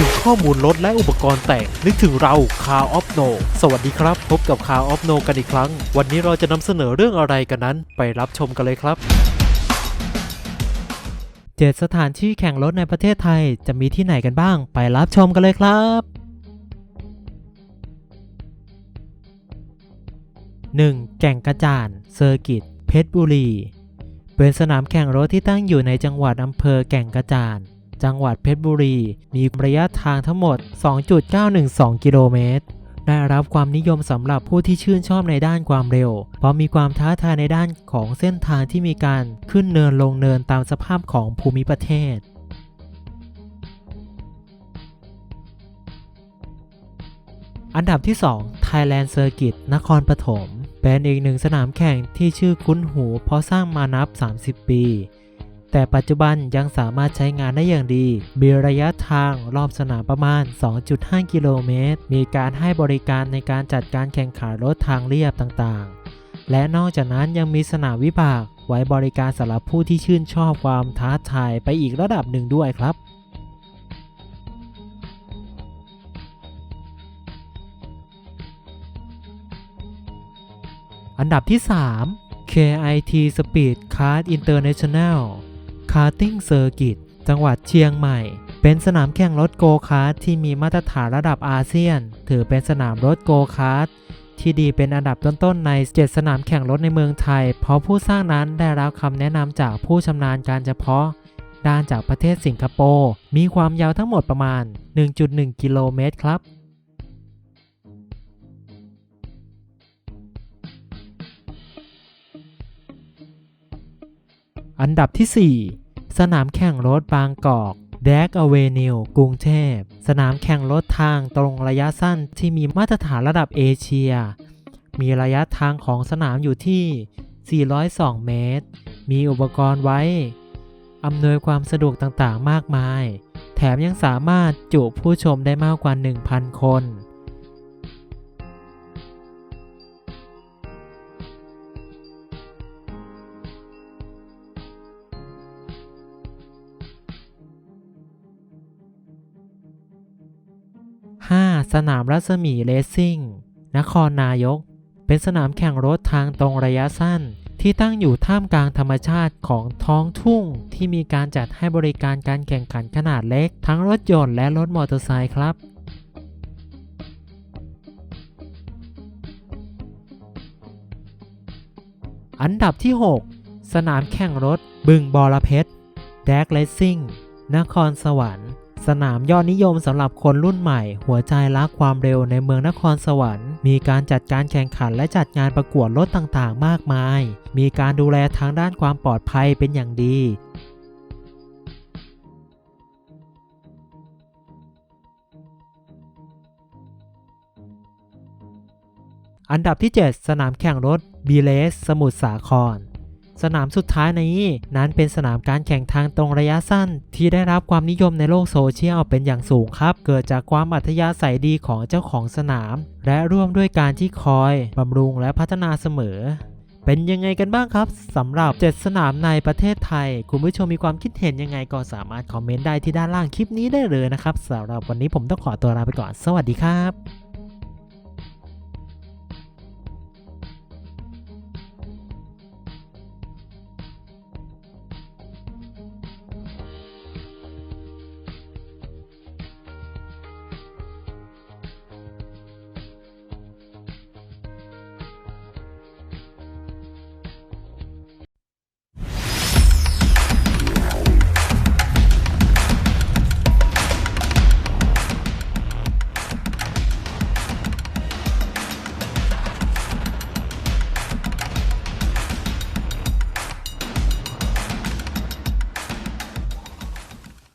ถึงข้อมูลรถและอุปกรณ์แต่ง นึกถึงเรา Car of No สวัสดีครับ พบกับ Car of No กันอีกครั้ง วันนี้เราจะนำเสนอเรื่องอะไรกันนั้น ไปรับชมกันเลยครับเจ็ดสถานที่แข่งรถในประเทศไทยจะมีที่ไหนกันบ้าง ไปรับชมกันเลยครับ 1. แก่งกระจานเซอร์กิตเพชรบุรีเป็นสนามแข่งรถที่ตั้งอยู่ในจังหวัดอำเภอแก่งกระจาน จังหวัดเพชรบุรี มีระยะทางทั้งหมด 2.912 กิโลเมตร ได้รับความนิยมสำหรับผู้ที่ชื่นชอบในด้านความเร็ว เพราะมีความท้าทายในด้านของเส้นทางที่มีการขึ้นเนินลงเนินตามสภาพของภูมิประเทศอันดับที่ 2 Thailand Circuit นครปฐม เป็นอีกหนึ่งสนามแข่งที่ชื่อคุ้นหูเพราะสร้างมานับ 30 ปี แต่ปัจจุบันยังสามารถใช้งานได้อย่างดี มีระยะทางรอบสนามประมาณ 2.5 กิโลเมตร มีการให้บริการในการจัดการแข่งขันรถทางเรียบต่างๆ และนอกจากนั้นยังมีสนามวิบาก ไว้บริการสำหรับผู้ที่ชื่นชอบความท้าทายไปอีกระดับหนึ่งด้วยครับอันดับที่ 3 KIT Speed Kart International Karting Circuit จังหวัดเชียงใหม่ เป็นสนามแข่งรถโกคาร์ทที่มีมาตรฐานระดับอาเซียน ถือเป็นสนามรถโกคาร์ทที่ดีเป็นอันดับต้นๆใน 7 สนามแข่งรถในเมืองไทย เพราะผู้สร้างนั้นได้รับคำแนะนำจากผู้ชำนาญการเฉพาะ ด้านจากประเทศสิงคโปร์ มีความยาวทั้งหมดประมาณ 1.1 กิโลเมตรครับอันดับที่ 4 สนามแข่งรถบางกอกแดกอเวนิวกรุงเทพ สนามแข่งรถทางตรงระยะสั้นที่มีมาตรฐานระดับเอเชีย มีระยะทางของสนามอยู่ที่ 402 เมตร มีอุปกรณ์ไว้ อำนวยความสะดวกต่างๆ มากมาย แถมยังสามารถจุผู้ชมได้มากกว่า 1,000 คน สนามรัศมีเลสซิ่ง นครนายก เป็นสนามแข่งรถทางตรงระยะสั้น ที่ตั้งอยู่ท่ามกลางธรรมชาติของท้องทุ่ง ที่มีการจัดให้บริการการแข่งขันขนาดเล็ก ทั้งรถยนต์และรถมอเตอร์ไซค์ครับอันดับที่ 6 สนามแข่งรถบึงบอระเพ็ดแดกเลสซิ่ง นครสวรรค์ สนามยอดนิยมสำหรับคนรุ่นใหม่ หัวใจรักความเร็วในเมืองนครสวรรค์ มีการจัดการแข่งขันและจัดงานประกวดรถต่างๆ มากมาย มีการดูแลทางด้านความปลอดภัยเป็นอย่างดีอันดับที่ 7 สนามแข่งรถบีเลส สมุทรสาคร สนามสุดท้ายนี้ นั้นเป็นสนามการแข่งทางตรงระยะสั้น ที่ได้รับความนิยมในโลกโซเชียลเป็นอย่างสูงครับ เกิดจากความอัธยาศัยดีของเจ้าของสนาม และร่วมด้วยการที่คอยบำรุงและพัฒนาเสมอ เป็นยังไงกันบ้างครับสำหรับ 7 สนามในประเทศไทย คุณผู้ชมมีความคิดเห็นยังไงก็สามารถคอมเมนต์ได้ที่ด้านล่างคลิปนี้ได้เลยนะครับสำหรับวันนี้ผมต้องขอตัวลาไปก่อน สวัสดีครับ